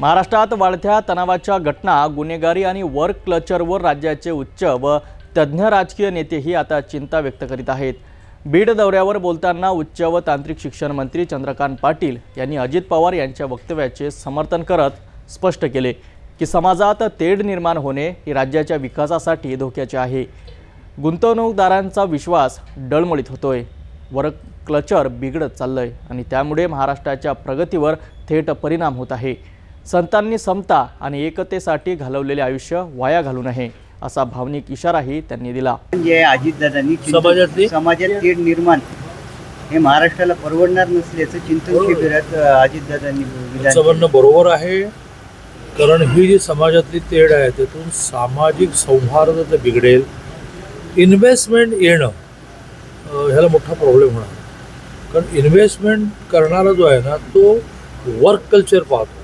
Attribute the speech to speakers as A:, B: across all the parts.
A: महाराष्ट्रात वाढत्या तणावाच्या घटना गुन्हेगारी आणि वर्क क्लचरवर राज्याचे उच्च व तज्ज्ञ राजकीय नेतेही आता चिंता व्यक्त करीत आहेत. बीड दौऱ्यावर बोलताना उच्च व तांत्रिक शिक्षण मंत्री चंद्रकांत पाटील यांनी अजित पवार यांच्या वक्तव्याचे समर्थन करत स्पष्ट केले की समाजात तेढ निर्माण होणे ही राज्याच्या विकासासाठी धोक्याचे आहे. गुंतवणूकदारांचा विश्वास डळमळीत होतोय. वर्क क्लचर बिघडत चाललंय आणि त्यामुळे महाराष्ट्राच्या प्रगतीवर थेट परिणाम होत आहे. संतांनी समता आणि एकतेसाठी घालवलेले आयुष्य वाया घालू नये असा भावनिक इशाराही त्यांनी दिला.
B: म्हणजे अजितदादांनी
C: समाजातली?
B: समाजात तेढ निर्माण हे महाराष्ट्राला परवडणार नसल्याचं चिंतन शिबिरात अजितदादांनी विधान
C: बरोबर आहे कारण ही जी समाजातली तेढ आहे त्यातून सामाजिक सौहार्द बिघडेल. इन्व्हेस्टमेंट येणं ह्याला मोठा प्रॉब्लेम होणार. कारण इन्व्हेस्टमेंट करणारा जो आहे ना तो वर्क कल्चर पाहतो.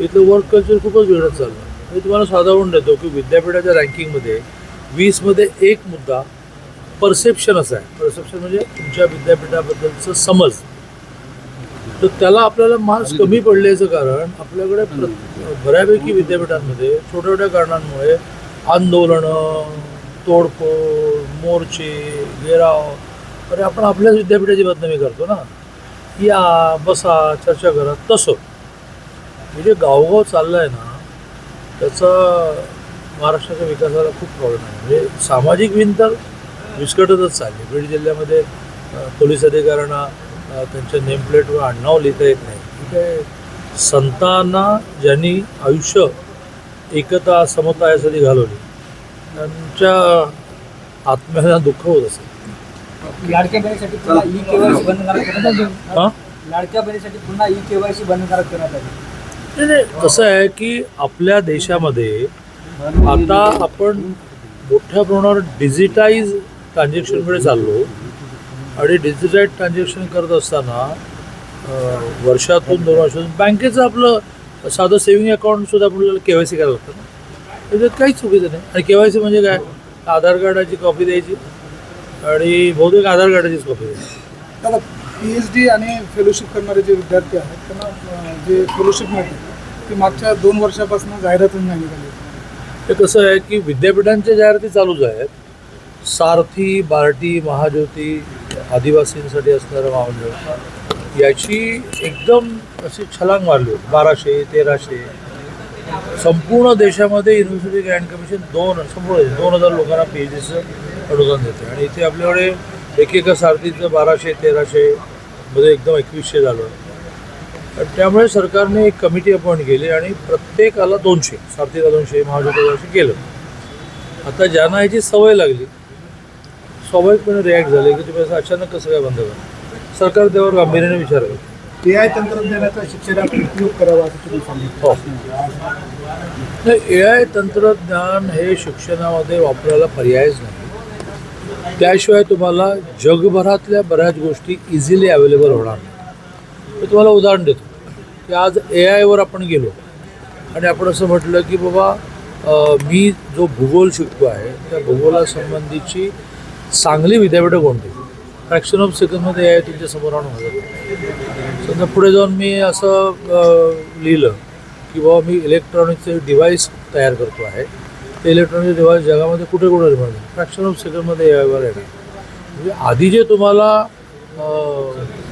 C: इथलं वर्क कल्चर खूपच बिघडत चाललं. मी तुम्हाला साधारण देतो की विद्यापीठाच्या रँकिंगमध्ये वीसमध्ये एक मुद्दा परसेप्शन असा आहे. परसेप्शन म्हणजे तुमच्या विद्यापीठाबद्दलचं समज. तर त्याला आपल्याला मार्क्स कमी पडल्याचं कारण आपल्याकडे बऱ्यापैकी विद्यापीठांमध्ये छोट्या छोट्या कारणांमुळे आंदोलनं तोडफोड मोर्चे घेराव अरे आपण आपल्याच विद्यापीठाची बदनामी करतो ना. या बसा चर्चा करा तसं. हे जे गावगाव चाललं आहे ना त्याचा महाराष्ट्राच्या विकासाला खूप प्रॉब्लेम आहे. म्हणजे सामाजिक विण तर विस्कटतच चालली. बीड जिल्ह्यामध्ये पोलीस अधिकाऱ्यांना त्यांच्या नेमप्लेटवर आडनाव लिहिता येत नाही. संतांना ज्यांनी आयुष्य एकता समता यासाठी घालवली त्यांच्या आत्म्याला दुःख होत असेल.
D: लाडक्या बहिणीसाठी पुन्हा ई केवायसी बंधनकारक करण्यात
C: हां
D: लाडक्या बहिणीसाठी पुन्हा ई केवायसी बंधनकारक करण्यात आली.
C: नाही नाही कसं आहे की आपल्या देशामध्ये आता आपण मोठ्या प्रमाणावर डिजिटाईज ट्रान्झॅक्शनकडे चाललो आणि डिजिटाईज ट्रान्झॅक्शन करत असताना वर्षातून दोन वर्षातून बँकेचं आपलं साधं सेव्हिंग अकाउंटसुद्धा आपल्याला के वाय सी करायला लागतं ना. त्याच्यात काहीच चुकीचं नाही. आणि के वाय सी म्हणजे काय? आधार कार्डाची कॉपी द्यायची आणि बहुतेक आधार कार्डाचीच कॉपी द्यायची.
E: पी एच डी आणि फेलोशिप करणारे जे विद्यार्थी आहेत त्यांना जे फेलोशिप मिळते ते मागच्या दोन वर्षापासून जाहिरातच नाही निघाली.
C: ते कसं आहे की विद्यापीठांच्या जाहिराती चालूच आहेत. सारथी बार्टी महाज्योती आदिवासींसाठी असणारं महामंडळ. याची एकदम अशी छलांग मारली होती. बाराशे तेराशे. संपूर्ण देशामध्ये युनिव्हर्सिटी ग्रँड कमिशन दोन संपूर्ण दोन हजार लोकांना पी एच डीचं अनुदान देते आणि इथे आपल्याकडे एकेका सारथीचं बाराशे तेराशे मध्ये एकदम एकवीसशे झालं. त्यामुळे सरकारने एक कमिटी अपॉइंट केली आणि प्रत्येकाला दोनशे सारथीला दोनशे महाज्योतीला दोनशे केलं. आता ज्यांना याची सवय लागली स्वाभाविकपणे रिॲक्ट झाले की तुम्ही असं अचानक कसं काय बंद करा सरकार त्यावर गांभीर्याने विचार करतं
E: ए आय तंत्रज्ञानाचा शिक्षणात उपयोग करावा असं तुम्ही सांगितलं.
C: हो. नाही ए आय तंत्रज्ञान हे शिक्षणामध्ये वापरायला पर्यायच नाही. त्याशिवाय तुम्हाला जगभरातल्या बऱ्याच गोष्टी इझिली अवेलेबल होणार नाही. मी तुम्हाला उदाहरण देतो. की आज ए आयवर आपण गेलो आणि आपण असं म्हटलं की बाबा मी जो भूगोल शिकतो आहे त्या भूगोलासंबंधीची चांगली विद्यापीठं कोणती? फ्रॅक्शन ऑफ सेकंडमध्ये ए आय तुमच्यासमोर आणून हजर समजा पुढे जाऊन मी असं लिहिलं की बाबा मी इलेक्ट्रॉनिकचे डिव्हाइस तयार करतो आहे. ते इलेक्ट्रॉनिक डिव्हाइस जगामध्ये कुठे कुठे निर्माण फ्रॅक्शन ऑफ सेकंडमध्ये यावर येणार. म्हणजे आधी जे तुम्हाला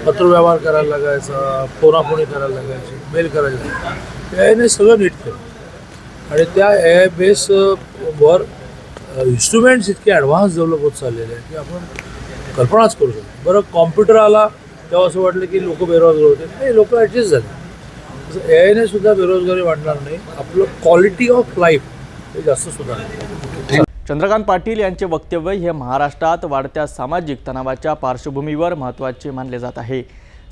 C: पत्रव्यवहार करायला लागायचा फोनाफोनी करायला लागायची मेल करायला ए आयने सगळं नीट केलं. आणि त्या ए आय बेस वर इन्स्ट्रुमेंट्स इतके ॲडव्हान्स डेव्हलप होत चाललेले आहेत की आपण कल्पनाच करू शकतो बरं कॉम्प्युटर आला तेव्हा असं वाटलं की लोक बेरोजगार होते. नाही लोक ॲडजस्ट झाले. तसं ए आयने सुद्धा बेरोजगारी वाढणार नाही. आपलं क्वालिटी ऑफ लाईफ हे जास्त सुधारणार
A: चंद्रकांत पाटील यांचे वक्तव्य हे महाराष्ट्रात वाढत्या सामाजिक तणावाच्या पार्श्वभूमीवर महत्त्वाचे मानले जात आहे.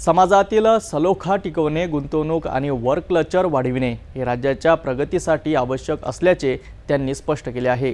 A: समाजातील सलोखा टिकवणे गुंतवणूक आणि वर्क वाढविणे हे राज्याच्या प्रगतीसाठी आवश्यक असल्याचे त्यांनी स्पष्ट केले आहे.